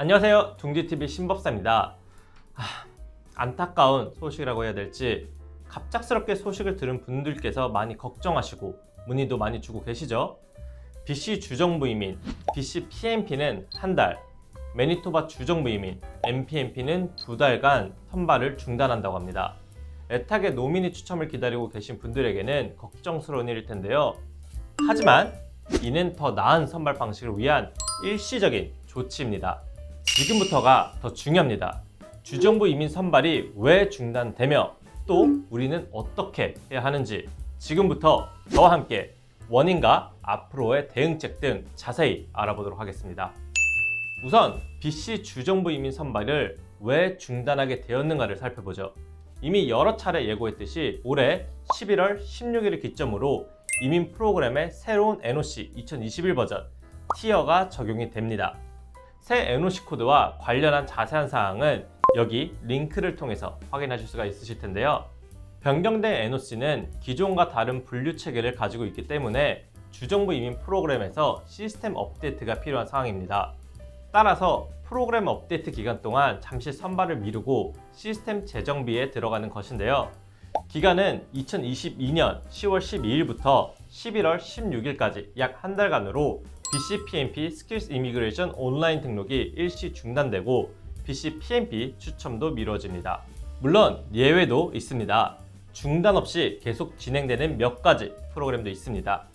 안녕하세요. 둥지TV 신법사입니다. 아, 안타까운 소식이라고 해야 될지 갑작스럽게 소식을 들은 분들께서 많이 걱정하시고 문의도 많이 주고 계시죠. BC 주정부 이민, BC PMP는 한 달, 매니토바 주정부 이민, MPMP는 두 달간 선발을 중단한다고 합니다. 애타게 노미니 추첨을 기다리고 계신 분들에게는 걱정스러운 일일 텐데요. 하지만 이는 더 나은 선발 방식을 위한 일시적인 조치입니다. 지금부터가 더 중요합니다. 주정부 이민 선발이 왜 중단되며 또 우리는 어떻게 해야 하는지 지금부터 저와 함께 원인과 앞으로의 대응책 등 자세히 알아보도록 하겠습니다. 우선 BC 주정부 이민 선발을 왜 중단하게 되었는가를 살펴보죠. 이미 여러 차례 예고했듯이 올해 11월 16일을 기점으로 이민 프로그램의 새로운 NOC 2021 버전 티어가 적용이 됩니다. 새 NOC 코드와 관련한 자세한 사항은 여기 링크를 통해서 확인하실 수가 있으실 텐데요. 변경된 NOC는 기존과 다른 분류 체계를 가지고 있기 때문에 주정부 이민 프로그램에서 시스템 업데이트가 필요한 상황입니다. 따라서 프로그램 업데이트 기간 동안 잠시 선발을 미루고 시스템 재정비에 들어가는 것인데요. 기간은 2022년 10월 12일부터 11월 16일까지 약 한 달간으로 BCPMP 스킬스 이미그레이션 온라인 등록이 일시 중단되고 BCPMP 추첨도 미뤄집니다. 물론 예외도 있습니다. 중단 없이 계속 진행되는 몇 가지 프로그램도 있습니다.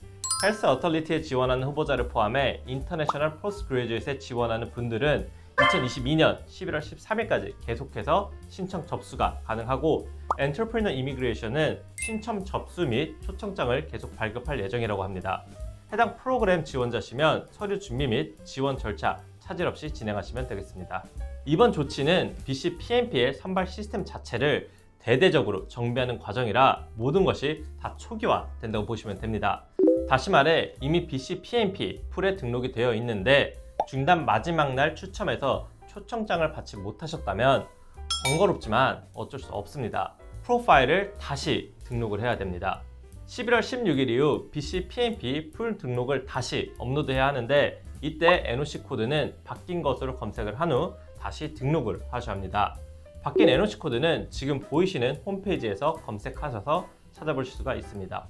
헬스 어털리티에 지원하는 후보자를 포함해 인터내셔널 포스트 그레이주에이트에 지원하는 분들은 2022년 11월 13일까지 계속해서 신청 접수가 가능하고 엔터프리너 이미그레이션은 신청 접수 및 초청장을 계속 발급할 예정이라고 합니다. 해당 프로그램 지원자시면 서류 준비 및 지원 절차 차질 없이 진행하시면 되겠습니다. 이번 조치는 BC PMP의 선발 시스템 자체를 대대적으로 정비하는 과정이라 모든 것이 다 초기화 된다고 보시면 됩니다. 다시 말해 이미 BC PMP 풀에 등록이 되어 있는데 중단 마지막 날 추첨에서 초청장을 받지 못하셨다면 번거롭지만 어쩔 수 없습니다. 프로파일을 다시 등록을 해야 됩니다. 11월 16일 이후 BC PMP 풀 등록을 다시 업로드해야 하는데 이때 NOC 코드는 바뀐 것으로 검색을 한 후 다시 등록을 하셔야 합니다. 바뀐 NOC 코드는 지금 보이시는 홈페이지에서 검색하셔서 찾아보실 수가 있습니다.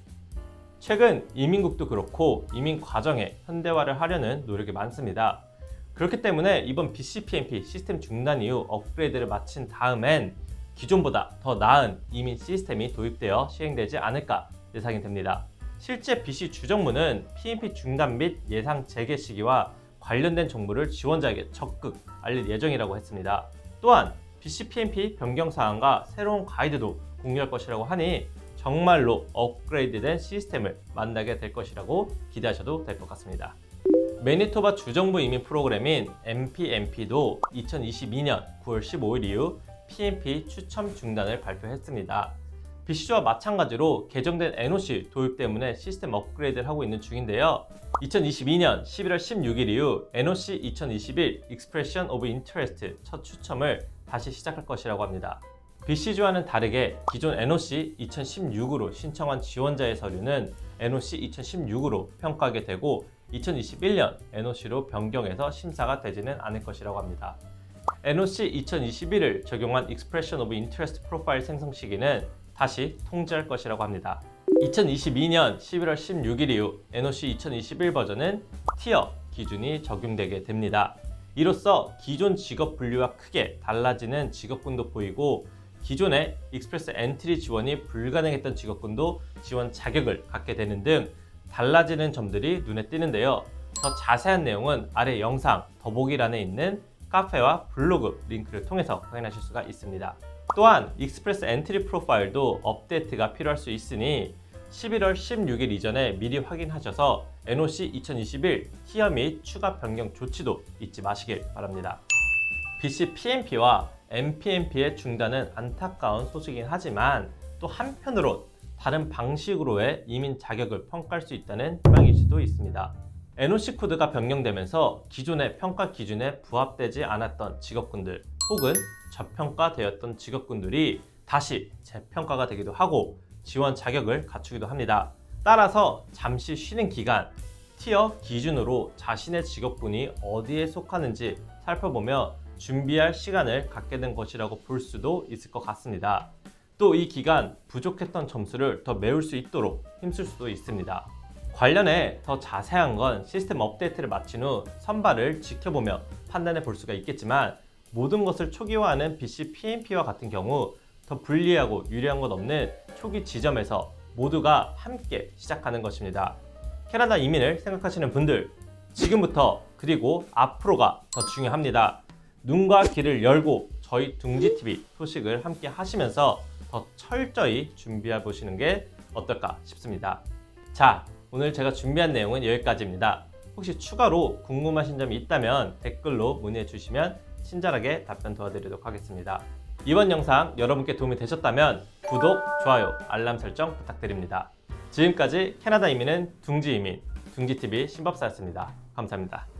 최근 이민국도 그렇고 이민 과정에 현대화를 하려는 노력이 많습니다. 그렇기 때문에 이번 BCPMP 시스템 중단 이후 업그레이드를 마친 다음엔 기존보다 더 나은 이민 시스템이 도입되어 시행되지 않을까 예상이 됩니다. 실제 BC 주정부는 PMP 중단 및 예상 재개 시기와 관련된 정보를 지원자에게 적극 알릴 예정이라고 했습니다. 또한 BCPMP 변경 사항과 새로운 가이드도 공유할 것이라고 하니 정말로 업그레이드된 시스템을 만나게 될 것이라고 기대하셔도 될 것 같습니다. 매니토바 주정부 이민 프로그램인 MPMP도 2022년 9월 15일 이후 PMP 추첨 중단을 발표했습니다. BC주와 마찬가지로 개정된 NOC 도입 때문에 시스템 업그레이드를 하고 있는 중인데요. 2022년 11월 16일 이후 NOC 2021 Expression of Interest 첫 추첨을 다시 시작할 것이라고 합니다. BC주와는 다르게 기존 NOC 2016으로 신청한 지원자의 서류는 NOC 2016으로 평가하게 되고 2021년 NOC로 변경해서 심사가 되지는 않을 것이라고 합니다. NOC 2021을 적용한 Expression of Interest 프로파일 생성 시기는 다시 통지할 것이라고 합니다. 2022년 11월 16일 이후 NOC 2021 버전은 티어 기준이 적용되게 됩니다. 이로써 기존 직업 분류와 크게 달라지는 직업군도 보이고 기존의 익스프레스 엔트리 지원이 불가능했던 직업군도 지원 자격을 갖게 되는 등 달라지는 점들이 눈에 띄는데요. 더 자세한 내용은 아래 영상 더보기란에 있는 카페와 블로그 링크를 통해서 확인하실 수가 있습니다. 또한 익스프레스 엔트리 프로파일도 업데이트가 필요할 수 있으니 11월 16일 이전에 미리 확인하셔서 NOC 2021 티어 및 추가 변경 조치도 잊지 마시길 바랍니다. BC PMP와 MPMP의 중단은 안타까운 소식이긴 하지만 또 한편으론 다른 방식으로의 이민 자격을 평가할 수 있다는 희망일 수도 있습니다. NOC 코드가 변경되면서 기존의 평가 기준에 부합되지 않았던 직업군들 혹은 저평가되었던 직업군들이 다시 재평가가 되기도 하고 지원 자격을 갖추기도 합니다. 따라서 잠시 쉬는 기간, 티어 기준으로 자신의 직업군이 어디에 속하는지 살펴보며 준비할 시간을 갖게 된 것이라고 볼 수도 있을 것 같습니다. 또 이 기간 부족했던 점수를 더 메울 수 있도록 힘쓸 수도 있습니다. 관련해 더 자세한 건 시스템 업데이트를 마친 후 선발을 지켜보며 판단해 볼 수가 있겠지만 모든 것을 초기화하는 BC PMP와 같은 경우 더 불리하고 유리한 것 없는 초기 지점에서 모두가 함께 시작하는 것입니다. 캐나다 이민을 생각하시는 분들 지금부터 그리고 앞으로가 더 중요합니다. 눈과 귀를 열고 저희 둥지TV 소식을 함께 하시면서 더 철저히 준비해 보시는 게 어떨까 싶습니다. 자, 오늘 제가 준비한 내용은 여기까지입니다. 혹시 추가로 궁금하신 점이 있다면 댓글로 문의해 주시면 친절하게 답변 도와드리도록 하겠습니다. 이번 영상 여러분께 도움이 되셨다면 구독, 좋아요, 알람 설정 부탁드립니다. 지금까지 캐나다 이민은 둥지 이민, 둥지TV 신법사였습니다. 감사합니다.